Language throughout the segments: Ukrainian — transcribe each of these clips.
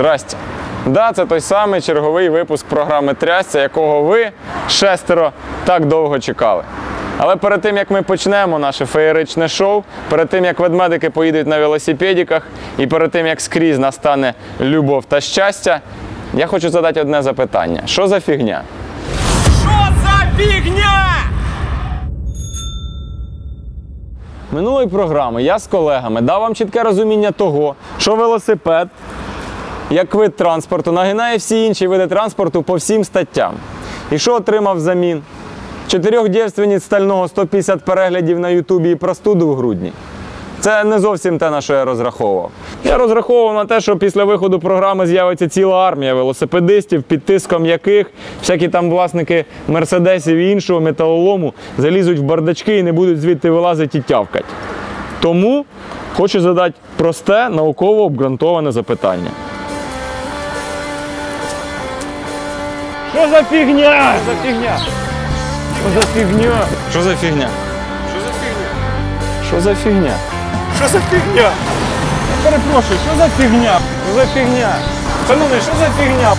Здрасте. Да, це той самий черговий випуск програми Трясця, якого ви, шестеро, так довго чекали. Але перед тим як ми почнемо наше феєричне шоу, перед тим як ведмедики поїдуть на велосипедиках, і перед тим як скрізь настане любов та щастя, я хочу задати одне запитання: що за фігня? Що за фігня? Минулої програми я з колегами дав вам чітке розуміння того, що велосипед як вид транспорту нагинає всі інші види транспорту по всім статтям. І що отримав взамін? Чотирьох дівственниць стального 150 переглядів на Ютубі і простуду в грудні. Це не зовсім те, на що я розраховував. Я розраховував на те, що після виходу програми з'явиться ціла армія велосипедистів, під тиском яких всякі там власники мерседесів і іншого металолому залізуть в бардачки і не будуть звідти вилазити і тявкати. Тому хочу задати просте, науково обґрунтоване запитання. Що за фігня? Що за фігня? Що за фігня? Що за фігня? Що за фігня? Що за фігня? Перепрошую, що за фігня? Що за фігня? Шановний, що за фігня?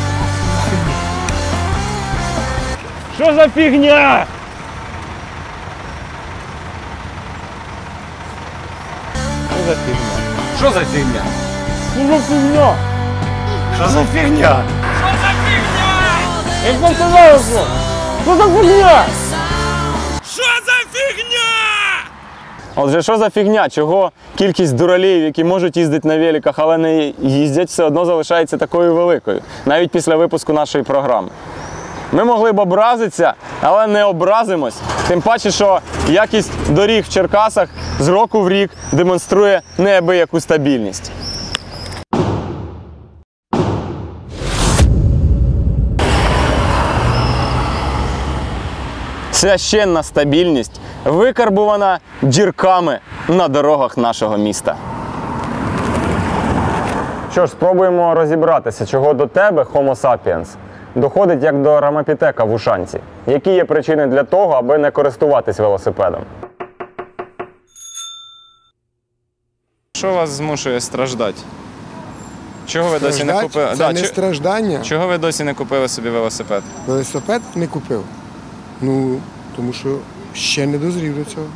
Що за фігня? Що за фігня? Що за фігня? Що за фігня? Що за фігня? Я повторяю, що? Що за фігня? Що за фігня? Отже, що за фігня? Чого кількість дураліїв, які можуть їздити на великах, але не їздять, все одно залишається такою великою, навіть після випуску нашої програми. Ми могли б образитися, але не образимось. Тим паче, що якість доріг в Черкасах з року в рік демонструє неабияку стабільність. Священна стабільність викарбувана дірками на дорогах нашого міста. Що ж, спробуємо розібратися, чого до тебе, Homo sapiens, доходить як до рамапітека в ушанці. Які є причини для того, аби не користуватись велосипедом? Що вас змушує страждати? Чого ви досі не Страждать купили? Це Да, не чо- страждання. Чого ви досі не купили собі велосипед? Велосипед не купив. Ну, тому що ще не дозрів до цього.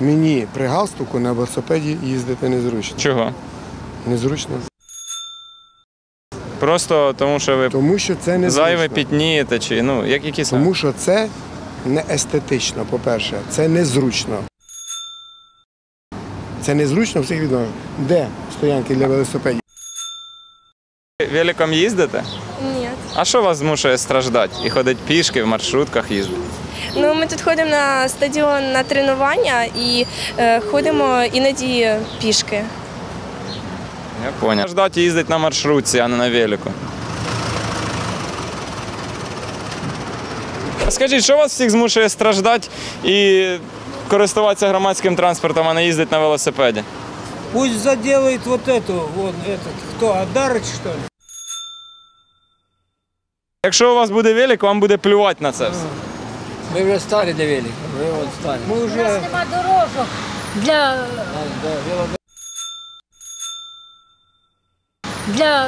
Мені при галстуку на велосипеді їздити незручно. Чого? Незручно. Просто тому, що ви Тому що це не зайве пітнієте, чи ну, як які саме? Тому що це не естетично, по-перше, це незручно. Це незручно всіх відомо. Де стоянки для велосипедів? Великом їздите? Ні. А що вас змушує страждати? І ходить пішки, в маршрутках їздити? Ну ми тут ходимо на стадіон на тренування і е, ходимо іноді пішки. Я понял. Страждати їздить на маршрутці, а не на велику. Скажіть, що вас всіх змушує страждати і користуватися громадським транспортом, а не їздити на велосипеді? Пусть заделает вот эту, вон этот, кто, Адарыч, что ли? Якщо у вас буде велик, вам буде плювати на це все. Ми вже старі для велика, ми от старі. Мы уже нема дорожок для, для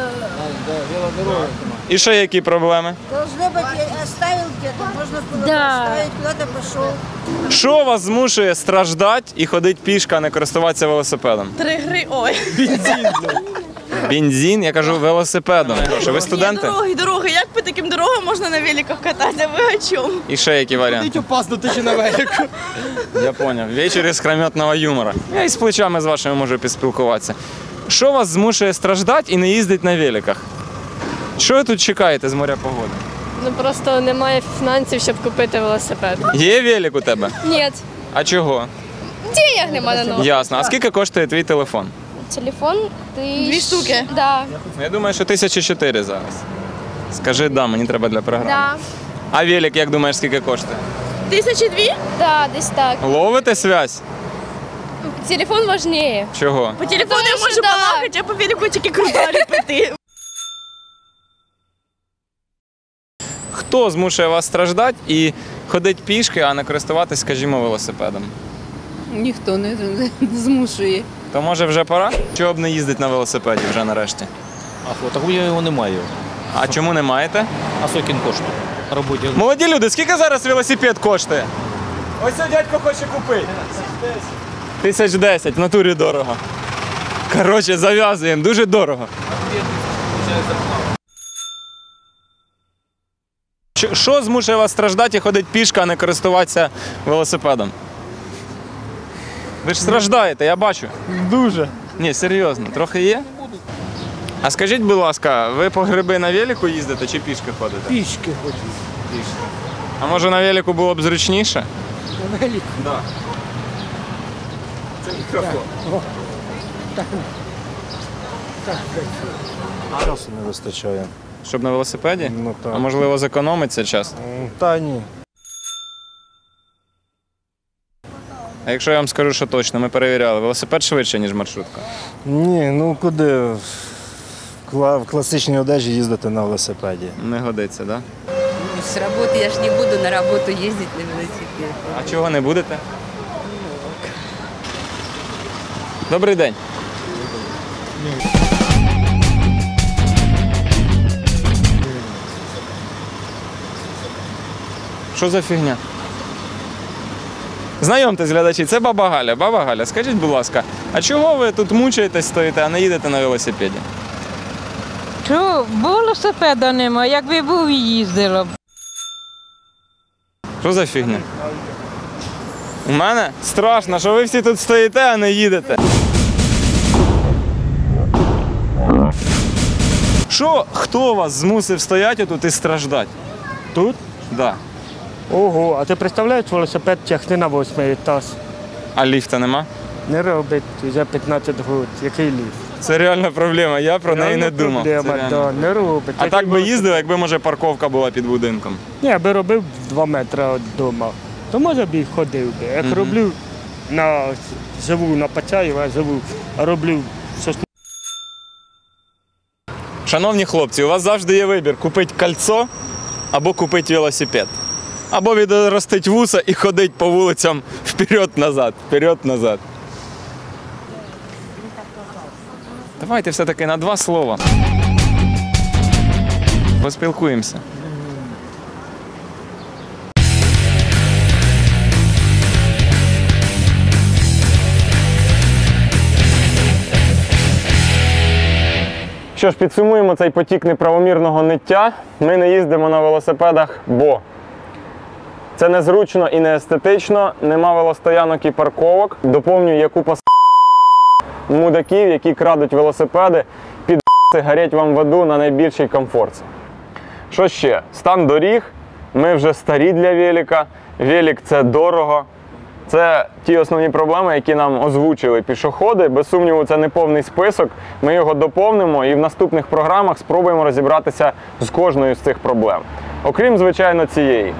І ще які проблеми? должны быть оставил где-то, можно было Да. оставить, куда-то пошел. Що вас змушує страждати і ходити пішки, а не користуватися велосипедом? Три гри. Ой. Бензин, я кажу, велосипедом. Що ви студенти? Дороги, дороги. Як по таким дорогам можна на великах кататися? Ви о чому? І ще які варіанти? опасно ти на велику. Я поняв. Вечір іскрометного юмора. Я і з плечами з вашими можу поспілкуватися. Що вас змушує страждати і не їздити на великах? Що ви тут чекаєте з моря погоди? Ну просто немає фінансів, щоб купити велосипед. Є велик у тебе? Ні. А чого? Денег немає на нього. Ясно. А скільки коштує твій телефон? Телефон ти. Дві штуки. Да. Я думаю, що тисячі чотири зараз. Скажи, да, мені треба для програми. Да. А велик, як думаєш, скільки коштує? Тисячі дві? Да, десь так. Ловите связь? Телефон важніше. Чого? По телефону я можу балакати, а по велику тільки крута ліпити. Хто змушує вас страждати і ходити пішки, а не користуватись, скажімо, велосипедом? Ніхто не, не змушує. То може вже пора? Чого б не їздить на велосипеді вже нарешті? А що, так я його не маю. А чому не маєте? А сокін коштує. Роботі. Молоді люди, скільки зараз велосипед коштує? Ось цей дядько хоче купити. Тисяч десять, в натурі дорого. Коротше, зав'язуємо, дуже дорого. Що- Що змушує вас страждати і ходити пішки, а не користуватися велосипедом? Ви ж страждаєте, я бачу. Дуже. Ні, серйозно, трохи є? А скажіть, будь ласка, ви по гриби на велику їздите чи пішки ходите? Пічки ходять. А може на велику було б зручніше? На велику. Да. Це мікрофон. Часу не вистачає. Щоб на велосипеді? Ну так. А можливо зекономиться час? М, Та ні. А якщо я вам скажу, що точно, ми перевіряли, велосипед швидше, ніж маршрутка. Ні, ну куди в кла- в класичній одежі їздити на велосипеді. Не годиться, так? Да? С работы я ж не буду на работу ездить на велосипеде. А чого не будете? Добрий день. Що за фігня? Знайомтесь, глядачі, це баба Галя. Баба Галя, скажіть, будь ласка, а чого ви тут мучаєтесь, стоїте, а не їдете на велосипеді? Чого? Велосипеда нема, якби був і їздила б. Що за фігня? У мене страшно, що ви всі тут стоїте, а не їдете. Що, хто вас змусив стояти тут і страждати? Тут? Да. Ого, а ти представляєш велосипед тягти на восьмий етаж? А ліфта нема? Не робить вже 15 років. Який ліс? Це реальна проблема, я про неї не думав. Це Проблема, реально. да, не робить. А Який так би велосипед? їздив, якби може парковка була під будинком. Ні, аби робив 2 метри від дому, то може б і ходив би. Як роблю на живу на Пачаєва, я живу, а роблю щось Шановні хлопці, у вас завжди є вибір: купити кольцо або купити велосипед. Або відростить вуса і ходить по вулицям вперед-назад, вперед-назад. Давайте все-таки на два слова. Поспілкуємося. Що ж, підсумуємо цей потік неправомірного ниття. Ми не їздимо на велосипедах, бо це незручно і не естетично, нема велостоянок і парковок. Доповнюю, є купа с- мудаків, які крадуть велосипеди, під гарять вам воду на найбільший комфорт. Що ще? Стан доріг. Ми вже старі для велика. Велик це дорого. Це ті основні проблеми, які нам озвучили пішоходи. Без сумніву, це не повний список. Ми його доповнимо і в наступних програмах спробуємо розібратися з кожною з цих проблем. Окрім, звичайно, цієї.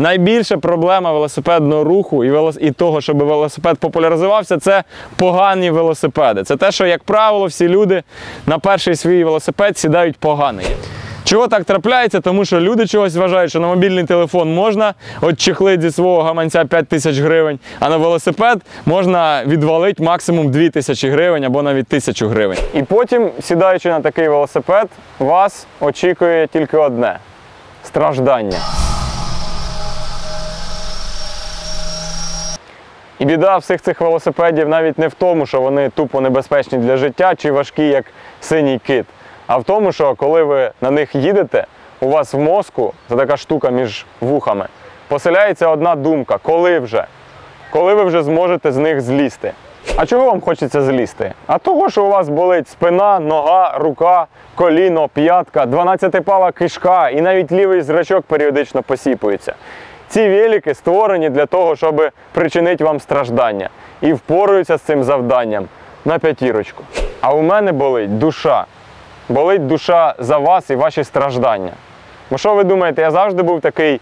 Найбільша проблема велосипедного руху і, велос... і того, щоб велосипед популяризувався, це погані велосипеди. Це те, що, як правило, всі люди на перший свій велосипед сідають поганий. Чого так трапляється? Тому що люди чогось вважають, що на мобільний телефон можна отчехлити зі свого гаманця 5 тисяч гривень, а на велосипед можна відвалити максимум 2 тисячі гривень або навіть тисячу гривень. І потім, сідаючи на такий велосипед, вас очікує тільки одне страждання. І біда всіх цих велосипедів навіть не в тому, що вони тупо небезпечні для життя чи важкі, як синій кит, а в тому, що коли ви на них їдете, у вас в мозку, це така штука між вухами, поселяється одна думка, коли вже? Коли ви вже зможете з них злізти. А чого вам хочеться злізти? А того, що у вас болить спина, нога, рука, коліно, п'ятка, 12-пала кишка і навіть лівий зрачок періодично посіпується. Ці велики створені для того, щоб причинити вам страждання і впораються з цим завданням на п'ятірочку. А у мене болить душа. Болить душа за вас і ваші страждання. Бо що ви думаєте, я завжди був такий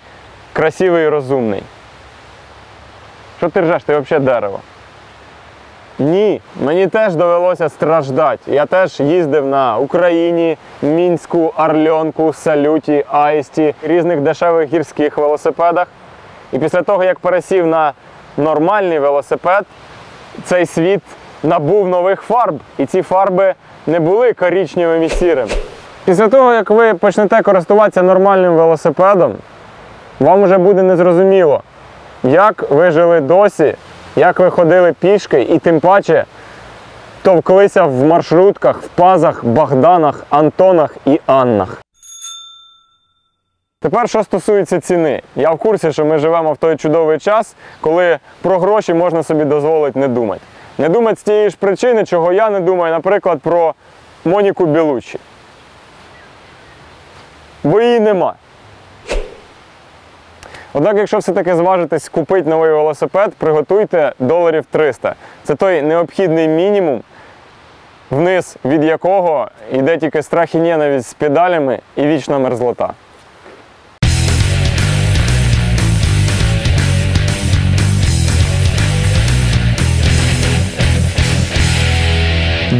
красивий і розумний? Що ти ржеш, ти взагалі дерево? Ні, мені теж довелося страждати. Я теж їздив на Україні, Мінську, Орльонку, Салюті, Аїсті, різних дешевих гірських велосипедах. І після того, як пересів на нормальний велосипед, цей світ набув нових фарб, і ці фарби не були коричневими і сірими. Після того, як ви почнете користуватися нормальним велосипедом, вам вже буде незрозуміло, як ви жили досі, як ви ходили пішки і тим паче товклися в маршрутках, в пазах, Богданах, Антонах і Аннах. Тепер, що стосується ціни, я в курсі, що ми живемо в той чудовий час, коли про гроші можна собі дозволити не думати. Не думати з тієї ж причини, чого я не думаю, наприклад, про Моніку Білуччі. Бо її нема. Однак, якщо все-таки зважитесь купити новий велосипед, приготуйте доларів 300. Це той необхідний мінімум, вниз від якого йде тільки страх і ненависть з педалями і вічна мерзлота.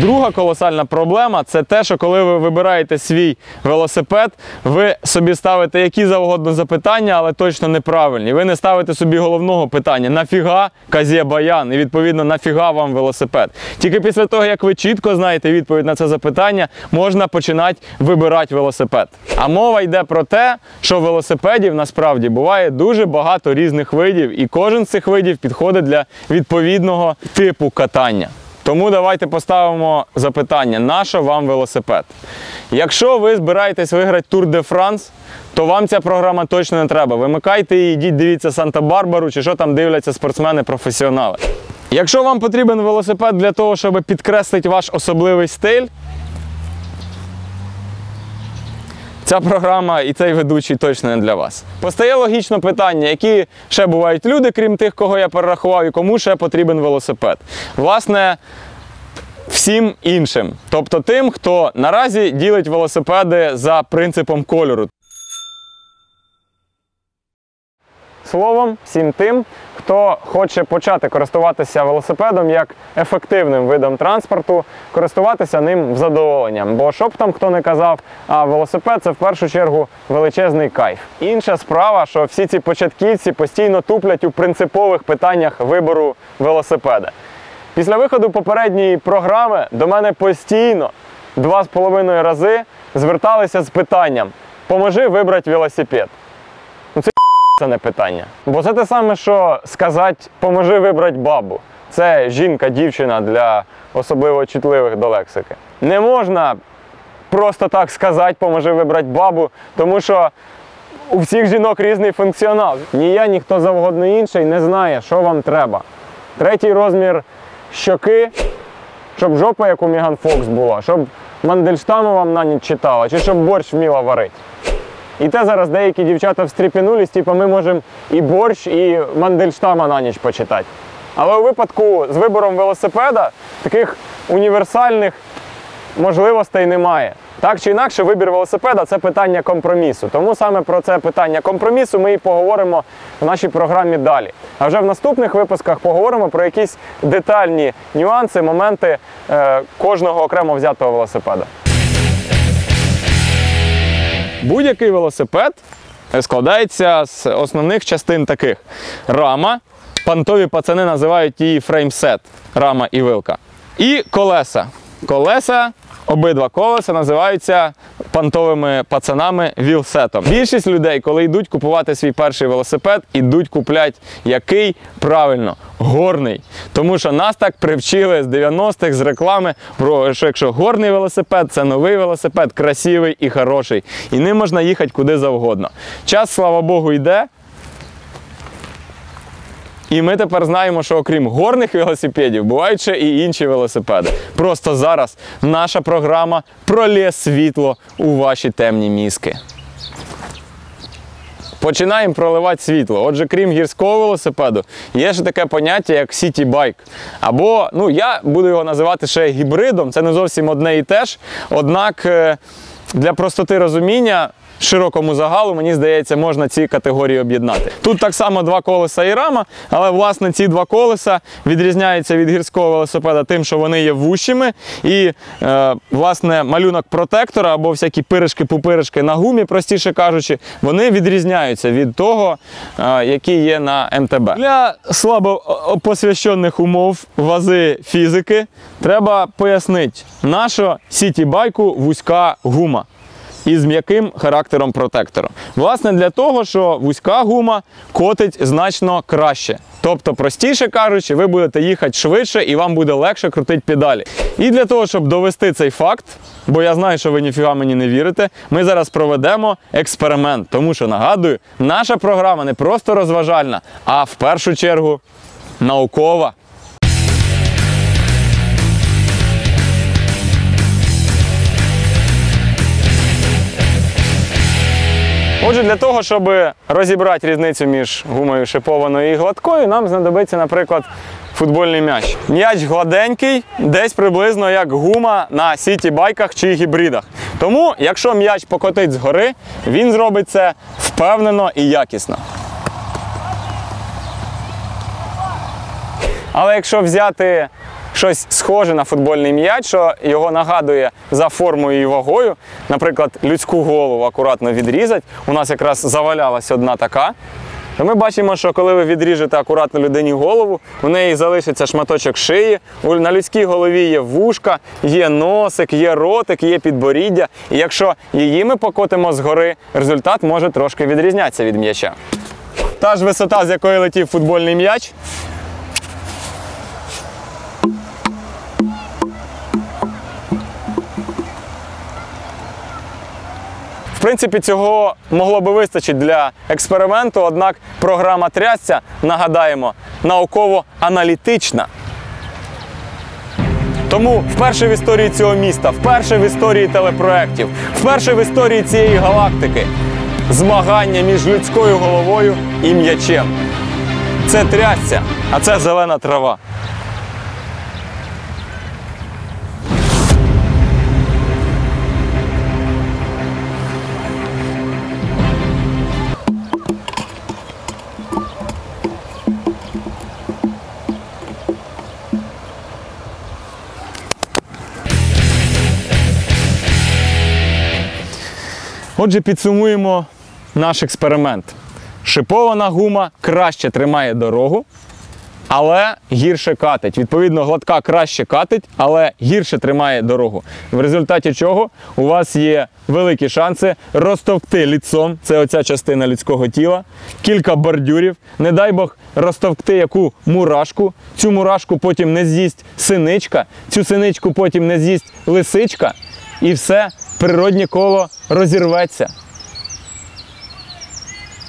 Друга колосальна проблема це те, що коли ви вибираєте свій велосипед, ви собі ставите які завгодно запитання, але точно неправильні. Ви не ставите собі головного питання: нафіга казє баян, і відповідно нафіга вам велосипед. Тільки після того, як ви чітко знаєте відповідь на це запитання, можна починати вибирати велосипед. А мова йде про те, що велосипедів насправді буває дуже багато різних видів, і кожен з цих видів підходить для відповідного типу катання. Тому давайте поставимо запитання, на що вам велосипед? Якщо ви збираєтесь виграти Тур де Франс, то вам ця програма точно не треба. Вимикайте її, йдіть, дивіться Санта-Барбару чи що там дивляться спортсмени-професіонали. Якщо вам потрібен велосипед для того, щоб підкреслити ваш особливий стиль, Ця програма і цей ведучий точно не для вас. Постає логічно питання, які ще бувають люди, крім тих, кого я перерахував, і кому ще потрібен велосипед. Власне, всім іншим. Тобто тим, хто наразі ділить велосипеди за принципом кольору. Словом, всім тим, хто хоче почати користуватися велосипедом як ефективним видом транспорту, користуватися ним в задоволенням. Бо що б там хто не казав, а велосипед це в першу чергу величезний кайф. Інша справа, що всі ці початківці постійно туплять у принципових питаннях вибору велосипеда. Після виходу попередньої програми до мене постійно два з половиною рази зверталися з питанням: поможи вибрати велосипед. Ну це це не питання. Бо це те саме, що сказати поможи вибрати бабу. Це жінка, дівчина для особливо чутливих до лексики. Не можна просто так сказати, поможи вибрати бабу, тому що у всіх жінок різний функціонал. Ні я, ні хто завгодно інший не знає, що вам треба. Третій розмір щоки, щоб жопа, як у Меган Фокс була, щоб Мандельштаму вам на ніч читала, чи щоб борщ вміла варити. І те зараз деякі дівчата встріпенулись, типу ми можемо і борщ, і Мандельштама на ніч почитати. Але у випадку з вибором велосипеда таких універсальних можливостей немає. Так чи інакше, вибір велосипеда це питання компромісу. Тому саме про це питання компромісу ми і поговоримо в нашій програмі далі. А вже в наступних випусках поговоримо про якісь детальні нюанси, моменти е, кожного окремо взятого велосипеда. Будь-який велосипед складається з основних частин таких: рама. Пантові пацани називають її фреймсет, рама і вилка. І колеса. Колеса, обидва колеса називаються пантовими пацанами вілсетом. Більшість людей, коли йдуть купувати свій перший велосипед, ідуть куплять який правильно горний. Тому що нас так привчили з 90-х з реклами, про що якщо горний велосипед, це новий велосипед, красивий і хороший. І ним можна їхати куди завгодно. Час, слава Богу, йде. І ми тепер знаємо, що окрім горних велосипедів, бувають ще і інші велосипеди. Просто зараз наша програма пролє світло у ваші темні мізки. Починаємо проливати світло. Отже, крім гірського велосипеду, є ще таке поняття, як сіті-байк. Або, ну, я буду його називати ще гібридом, це не зовсім одне і те ж. Однак, е, для простоти розуміння, широкому загалу, мені здається, можна ці категорії об'єднати. Тут так само два колеса і рама, але власне ці два колеса відрізняються від гірського велосипеда тим, що вони є вущими. І е, власне малюнок протектора або всякі пиришки-пупиришки на гумі, простіше кажучи, вони відрізняються від того, е, які є на МТБ. Для слабо посвящених умов вази фізики треба пояснити, наша сіті-байку вузька гума із м'яким характером протектору. Власне, для того, що вузька гума котить значно краще. Тобто, простіше кажучи, ви будете їхати швидше і вам буде легше крутити педалі. І для того, щоб довести цей факт, бо я знаю, що ви ніфіга мені не вірите, ми зараз проведемо експеримент. Тому що нагадую, наша програма не просто розважальна, а в першу чергу наукова. Отже, для того, щоб розібрати різницю між гумою шипованою і гладкою, нам знадобиться, наприклад, футбольний м'яч. М'яч гладенький, десь приблизно як гума на сіті-байках чи гібридах. Тому, якщо м'яч покотить згори, він зробить це впевнено і якісно. Але якщо взяти щось схоже на футбольний м'яч, що його нагадує за формою і вагою, наприклад, людську голову акуратно відрізати, у нас якраз завалялась одна така. То ми бачимо, що коли ви відріжете акуратно людині голову, у неї залишиться шматочок шиї. На людській голові є вушка, є носик, є ротик, є підборіддя. І якщо її ми покотимо згори, результат може трошки відрізнятися від м'яча. Та ж висота, з якої летів футбольний м'яч, В принципі, цього могло би вистачити для експерименту, однак програма трясця, нагадаємо, науково-аналітична. Тому вперше в історії цього міста, вперше в історії телепроєктів, вперше в історії цієї галактики змагання між людською головою і м'ячем. Це трясця, а це зелена трава. Отже, підсумуємо наш експеримент. Шипована гума краще тримає дорогу, але гірше катить. Відповідно, гладка краще катить, але гірше тримає дорогу. В результаті чого у вас є великі шанси розтовкти ліцом, це оця частина людського тіла, кілька бордюрів. Не дай Бог розтовкти яку мурашку. Цю мурашку потім не з'їсть синичка, цю синичку потім не з'їсть лисичка, і все природнє коло розірветься.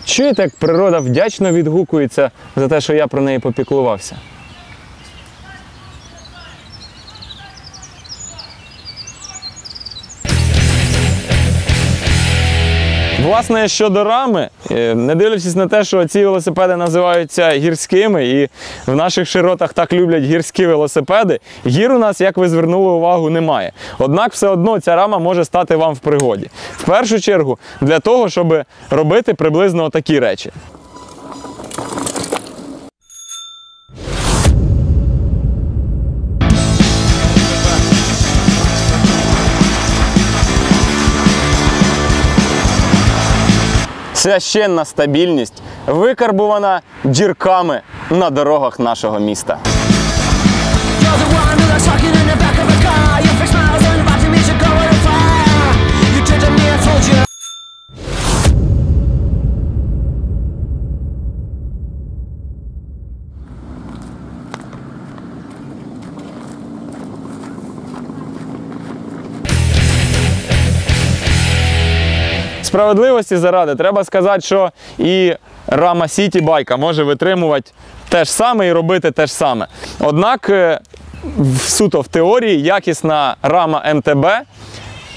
Чуєте, як природа вдячно відгукується за те, що я про неї попіклувався? Власне, щодо рами, е, не дивлячись на те, що ці велосипеди називаються гірськими, і в наших широтах так люблять гірські велосипеди, гір у нас, як ви звернули увагу, немає. Однак все одно ця рама може стати вам в пригоді. В першу чергу для того, щоб робити приблизно такі речі. Священна стабільність викарбувана дірками на дорогах нашого міста. Справедливості заради треба сказати, що і рама Сіті байка може витримувати те ж саме і робити те ж саме. Однак, е, суто в теорії, якісна рама МТБ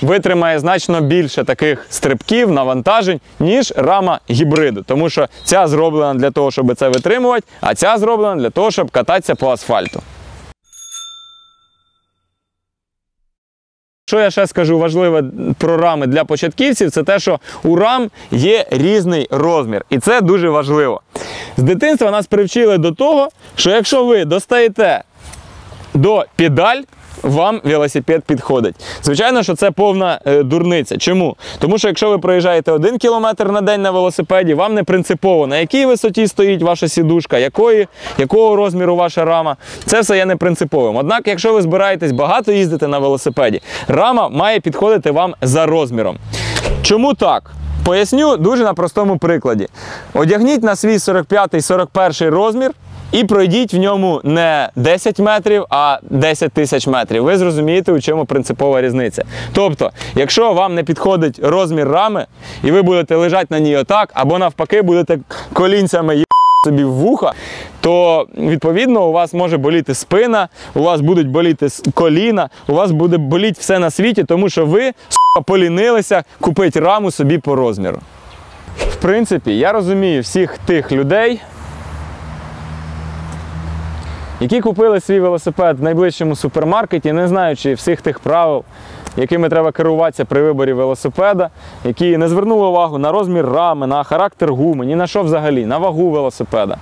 витримає значно більше таких стрибків, навантажень, ніж рама гібриду. Тому що ця зроблена для того, щоб це витримувати, а ця зроблена для того, щоб кататися по асфальту. Що я ще скажу важливе про рами для початківців, це те, що у рам є різний розмір. І це дуже важливо. З дитинства нас привчили до того, що якщо ви достаєте до педаль, вам велосипед підходить. Звичайно, що це повна е, дурниця. Чому? Тому що якщо ви проїжджаєте один кілометр на день на велосипеді, вам не принципово, на якій висоті стоїть ваша сідушка, якої, якого розміру ваша рама. Це все є не принциповим. Однак, якщо ви збираєтесь багато їздити на велосипеді, рама має підходити вам за розміром. Чому так? Поясню дуже на простому прикладі. Одягніть на свій 45-41 розмір і пройдіть в ньому не 10 метрів, а 10 тисяч метрів. Ви зрозумієте, у чому принципова різниця. Тобто, якщо вам не підходить розмір рами, і ви будете лежати на ній отак, або навпаки, будете колінцями є собі в вуха, то відповідно у вас може боліти спина, у вас будуть боліти коліна, у вас буде боліти все на світі, тому що ви с**, полінилися купити раму собі по розміру. В принципі, я розумію всіх тих людей, які купили свій велосипед в найближчому супермаркеті, не знаючи всіх тих правил, якими треба керуватися при виборі велосипеда, які не звернули увагу на розмір рами, на характер гуми, ні на що взагалі, на вагу велосипеда.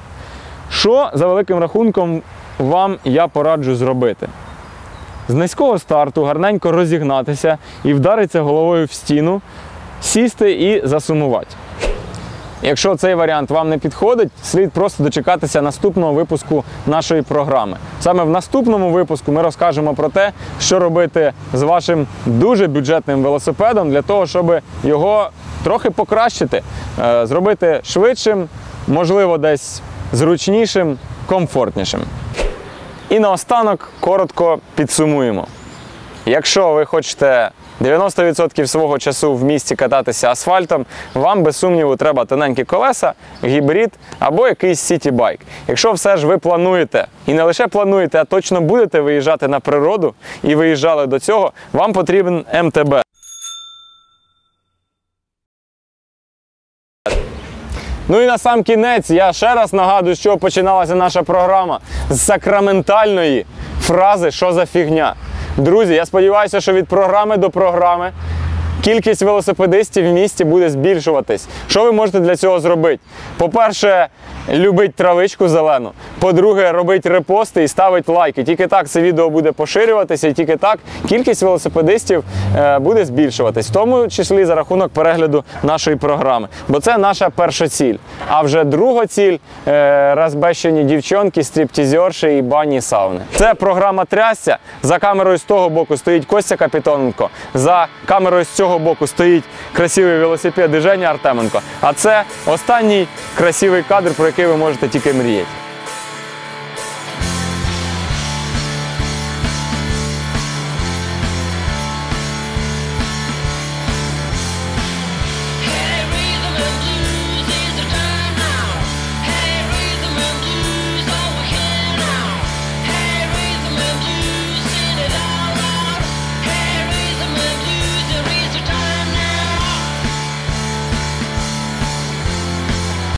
Що за великим рахунком вам я пораджу зробити? З низького старту гарненько розігнатися і вдаритися головою в стіну, сісти і засумувати. Якщо цей варіант вам не підходить, слід просто дочекатися наступного випуску нашої програми. Саме в наступному випуску ми розкажемо про те, що робити з вашим дуже бюджетним велосипедом для того, щоб його трохи покращити, е, зробити швидшим, можливо, десь зручнішим, комфортнішим. І наостанок коротко підсумуємо. Якщо ви хочете 90% свого часу в місті кататися асфальтом, вам без сумніву треба тоненькі колеса, гібрид або якийсь сіті-байк. Якщо все ж ви плануєте, і не лише плануєте, а точно будете виїжджати на природу і виїжджали до цього, вам потрібен МТБ. Ну і на сам кінець я ще раз нагадую, з чого починалася наша програма з сакраментальної фрази Що за фігня. Друзі, я сподіваюся, що від програми до програми кількість велосипедистів в місті буде збільшуватись. Що ви можете для цього зробити? По-перше, любить травичку зелену. По-друге, робить репости і ставить лайки. Тільки так це відео буде поширюватися, і тільки так кількість велосипедистів е, буде збільшуватись, в тому числі за рахунок перегляду нашої програми. Бо це наша перша ціль. А вже друга ціль е, розбещені дівчонки, стріптізерші і бані сауни. Це програма Трясся. За камерою з того боку стоїть Костя Капітоненко. За камерою з цього боку стоїть красивий велосипед Женя Артеменко. А це останній красивий кадр, про який ви можете тільки мріяти.